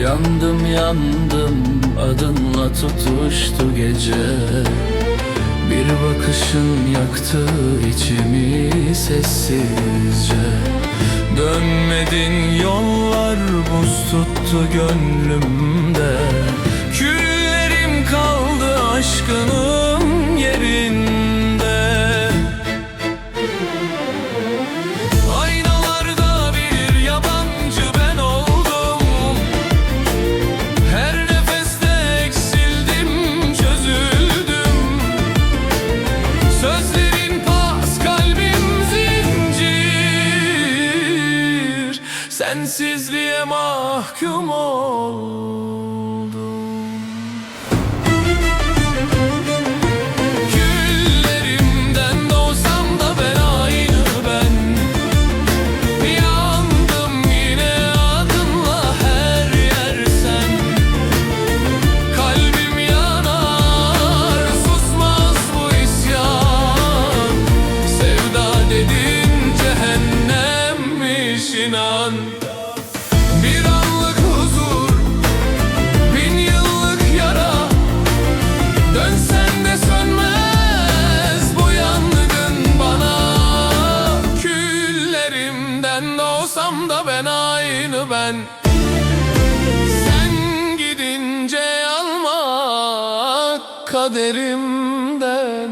Yandım yandım adınla tutuştu gece. Bir bakışın yaktı içimi sessizce. Dönmedin yollar buz tuttu gönlümde Sensizliğe mahkum oldum inan Bir anlık huzur bin yıllık yara. Dönsen de sönmez bu yangın bana. Küllerimden doğsam da ben aynı ben. Sen gidince almak kaderimden